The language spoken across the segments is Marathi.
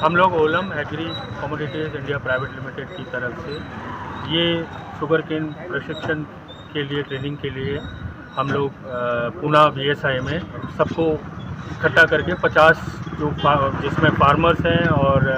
हम लोग Olam agri commodities India private limited की तरफ़ से ये शुगर केन प्रशिक्षण के लिए, ट्रेनिंग के लिए हम लोग पूना बी में सबको इकट्ठा करके 50 जो जिसमें फार्मर्स हैं और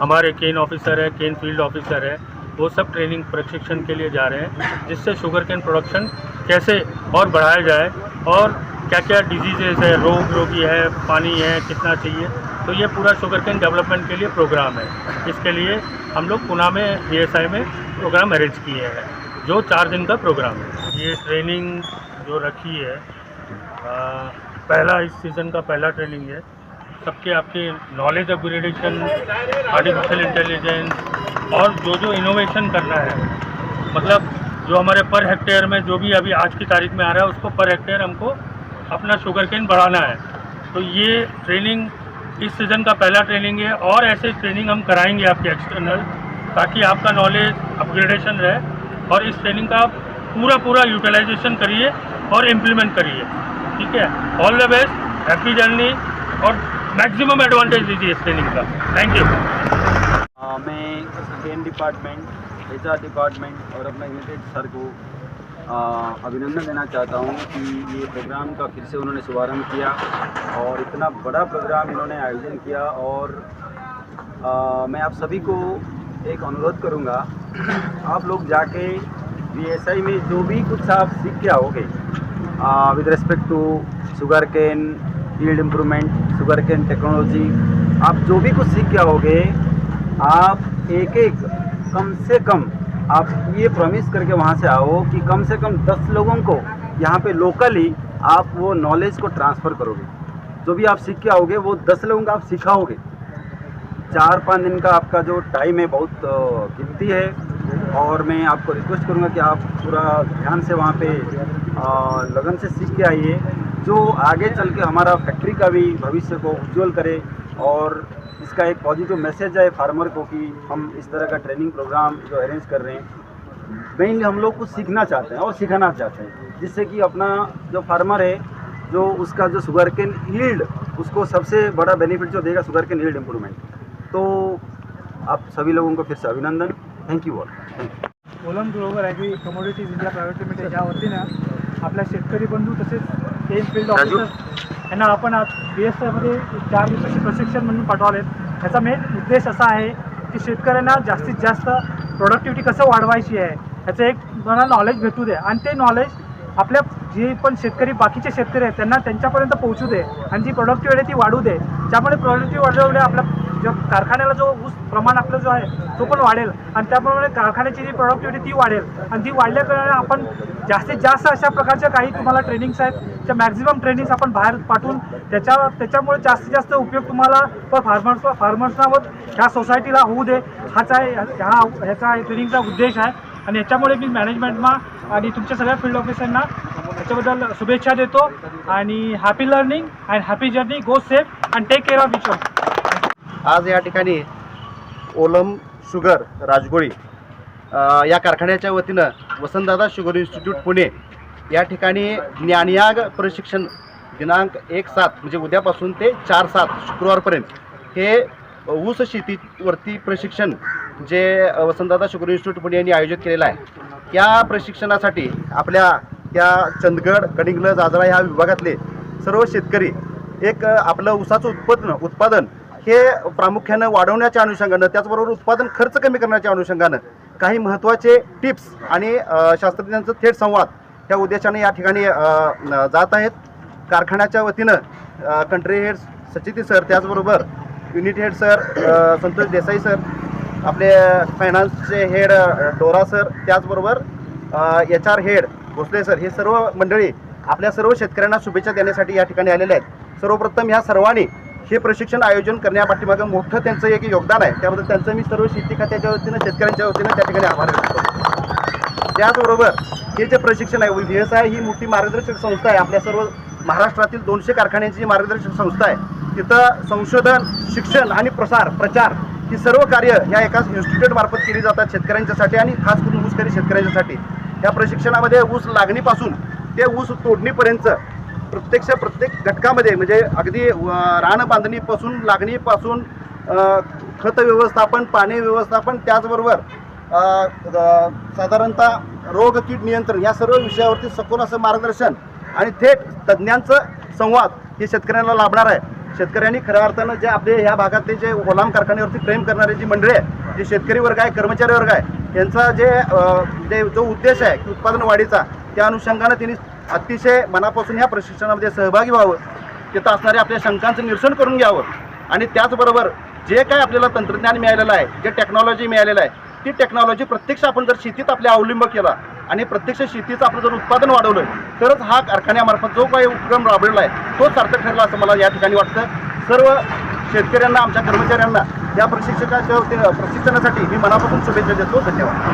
हमारे केन ऑफिसर है, केन फ़ील्ड ऑफिसर है, वो सब ट्रेनिंग प्रशिक्षण के लिए जा रहे हैं, जिससे शुगर केन प्रोडक्शन कैसे और बढ़ाया जाए और क्या क्या डिजीजेज है रोग रोगी है पानी है कितना चाहिए। तो ये पूरा शुगर केन डेवलपमेंट के लिए प्रोग्राम है। इसके लिए हम लोग पुणे में बी में प्रोग्राम अरेंज किए हैं जो चार दिन का प्रोग्राम है। ये ट्रेनिंग जो रखी है आ, पहला इस सीज़न का पहला ट्रेनिंग है। सबके आपके नॉलेज अपग्रेडेशन आर्टिफिशियल इंटेलिजेंस और जो जो इनोवेशन करना है। मतलब जो हमारे पर हेक्टेयर में जो भी अभी आज की तारीख में आ रहा है उसको पर हेक्टेयर हमको अपना शुगर केन बढ़ाना है। तो ये ट्रेनिंग इस सीज़न का पहला ट्रेनिंग है और ऐसे ट्रेनिंग हम कराएँगे आपके एक्सटर्नल ताकि आपका नॉलेज अपग्रेडेशन रहे और इस ट्रेनिंग का आप पूरा पूरा यूटिलाइजेशन करिए और इम्प्लीमेंट करिए। ठीक है? All the best happy journey और मैक्सिमम एडवांटेज दीजिए इस ट्रेनिंग का। थैंक यू आ, मैं डिपार्टमेंट एच डिपार्टमेंट और अपना यूनिटेड सर को अभिनंदन देना चाहता हूँ कि ये प्रोग्राम का फिर से उन्होंने शुभारंभ किया और इतना बड़ा प्रोग्राम इन्होंने आयोजन किया और आ, मैं आप सभी को एक अनुरोध करूँगा आप लोग जाके बी में जो भी कुछ आप सीख के आओगे with respect to sugarcane field improvement sugarcane technology आप जो भी कुछ सीख के आओगे आप एक एक कम से कम आप ये प्रॉमिस करके वहाँ से आओ कि कम से कम दस लोगों को यहाँ पे लोकली आप वो नॉलेज को ट्रांसफ़र करोगे। जो भी आप सीख के आओगे, वो दस लोगों को आप सिखाओगे। चार पाँच दिन का आपका जो टाइम है बहुत कीमती है। और मैं आपको रिक्वेस्ट करूँगा कि आप पूरा ध्यान से वहाँ पे लगन से सीख के आइए। जो आगे चल के हमारा फैक्ट्री का भी भविष्य को उज्जवल करे और इसका एक पॉजिटिव मैसेज है फार्मर को कि हम इस तरह का ट्रेनिंग प्रोग्राम जो अरेंज कर रहे हैं मेनली हम लोग कुछ सीखना चाहते हैं और सिखाना चाहते हैं, जिससे कि अपना जो फार्मर है, जो उसका जो शुगर केन यील्ड उसको सबसे बड़ा बेनिफिट जो देगा शुगर केन यील्ड इम्प्रूवमेंट तो आप सभी लोगों को फिर से अभिनंदन। Thank you all Olam global agri commodities India private limited या वतीनं आपल्या शेतकरी बंधू तसेच फ़ील्ड ऑफिसर यांना आपण आज बी एस एफमध्ये चार दिवसाचे प्रशिक्षण म्हणून पाठवले ह्याचा मेन उद्देश असा आहे की शेतकऱ्यांना जास्तीत जास्त प्रोडक्टिव्हिटी कसं वाढवायची आहे ह्याचं एक मला नॉलेज भेटू दे. आणि ते नॉलेज आपल्या जे पण शेतकरी बाकीचे शेतकरी आहेत त्यांना त्यांच्यापर्यंत पोहोचू दे. आणि जी प्रोडक्टिव्हिटी ती वाढू दे. ज्यामुळे प्रोडक्टिव्ह वाढवले आपल्या जेव्हा कारखान्याला जो ऊस प्रमाण आपला जो आहे तो पण वाढेल. आणि त्याप्रमाणे कारखान्याची जी प्रोडक्टिव्हिटी ती वाढेल. आणि ती वाढल्याकारणाने आपण जास्तीत जास्त अशा प्रकारच्या काही तुम्हाला ट्रेनिंग्स आहेत त्या मॅक्झिमम ट्रेनिंग्स आपण बाहेर पाठवून त्याच्या त्याच्यामुळे जास्तीत जास्त उपयोग तुम्हाला फार्मर्स फार्मर्सना व ह्या सोसायटीला होऊ दे. हाच आहे ह्या ह्याचा ट्रेनिंगचा उद्देश आहे. आणि याच्यामुळे मी मॅनेजमेंटमा आणि तुमच्या सगळ्या फील्ड ऑफिसरना याच्याबद्दल शुभेच्छा देतो. आणि happy learning and happy journey go safe and take care of each आज या ठिकाणी ओलम शुगर राजगोळी या कारखान्याच्या वतीनं वसंतदादा शुगर इन्स्टिट्यूट पुणे या ठिकाणी ज्ञानयाग प्रशिक्षण दिनांक एक सात म्हणजे उद्यापासून ते चार सात शुक्रवारपर्यंत हे ऊस शेतीवरती प्रशिक्षण जे वसंतदादा शुगर इन्स्टिट्यूट पुणे यांनी आयोजित केलेलं आहे या प्रशिक्षणासाठी आपल्या त्या चंदगड कडिंगल जाजरा ह्या विभागातले सर्व शेतकरी एक आपलं ऊसाचं उत्पन्न उत्पादन हे प्रामुख्यानं वाढवण्याच्या अनुषंगानं त्याचबरोबर उत्पादन खर्च कमी करण्याच्या अनुषंगानं काही महत्त्वाचे टिप्स आणि शास्त्रज्ञांचं थेट संवाद त्या उद्देशाने या ठिकाणी जात आहेत. कारखान्याच्या वतीनं कंट्री हेड सचिती सर त्याचबरोबर unit head sir Santosh Desai sir आपले फायनान्सचे हेड डोरा सर त्याचबरोबर H R head Bhosale sir हे सर्व मंडळी आपल्या सर्व शेतकऱ्यांना शुभेच्छा देण्यासाठी या ठिकाणी आलेले आहेत. सर्वप्रथम ह्या सर्वांनी हे प्रशिक्षण आयोजन करण्यापाठीमागं मोठं त्यांचं एक योगदान आहे. त्याबद्दल त्यांचं मी सर्व शेती खात्याच्या वतीनं शेतकऱ्यांच्या वतीनं त्या ठिकाणी आभार व्यक्त करतो. त्याचबरोबर हे जे प्रशिक्षण आहे व्ही एस आय ही मोठी मार्गदर्शक संस्था आहे. आपल्या सर्व महाराष्ट्रातील दोनशे कारखान्यांची जी मार्गदर्शक संस्था आहे तिथं संशोधन शिक्षण आणि प्रसार प्रचार ही सर्व कार्य ह्या एकाच इन्स्टिट्यूटमार्फत केली जातात शेतकऱ्यांच्यासाठी आणि खास करून ऊसकरी शेतकऱ्यांच्यासाठी. या प्रशिक्षणामध्ये ऊस लागणीपासून ते ऊस तोडणीपर्यंत प्रत्यक्ष प्रत्येक घटकामध्ये म्हणजे अगदी रानबांधणीपासून बांधणीपासून लागणीपासून खत व्यवस्थापन पाणी व्यवस्थापन त्याचबरोबर साधारणतः रोग कीड नियंत्रण या सर्व विषयावरती सखोल असं मार्गदर्शन आणि थेट तज्ज्ञांचं संवाद हे शेतकऱ्यांना लाभणार आहे. शेतकऱ्यांनी खऱ्या अर्थानं जे आपले ह्या भागातले जे ओलाम कारखान्यावरती प्रेम करणारे जी मंडळी आहे जे शेतकरी वर्ग आहे कर्मचारी वर्ग आहे यांचा जे जे जो उद्देश आहे की उत्पादन वाढीचा त्या अनुषंगानं त्यांनी अतिशय मनापासून ह्या प्रशिक्षणामध्ये सहभागी व्हावं. तिथं असणाऱ्या आपल्या शंकांचं निरसन करून घ्यावं. आणि त्याचबरोबर जे काय आपल्याला तंत्रज्ञान मिळालेलं आहे जे टेक्नॉलॉजी मिळालेलं आहे ती टेक्नॉलॉजी प्रत्यक्ष आपण जर शेतीत आपल्या अवलंब केला आणि प्रत्यक्ष शेतीचं आपलं जर उत्पादन वाढवलं तरच हा कारखान्यामार्फत जो काही उपक्रम राबवलेला आहे तो सार्थक ठरला असं मला या ठिकाणी वाटतं. सर्व शेतकऱ्यांना आमच्या कर्मचाऱ्यांना या प्रशिक्षकाच्या प्रशिक्षणासाठी मी मनापासून शुभेच्छा देतो. धन्यवाद.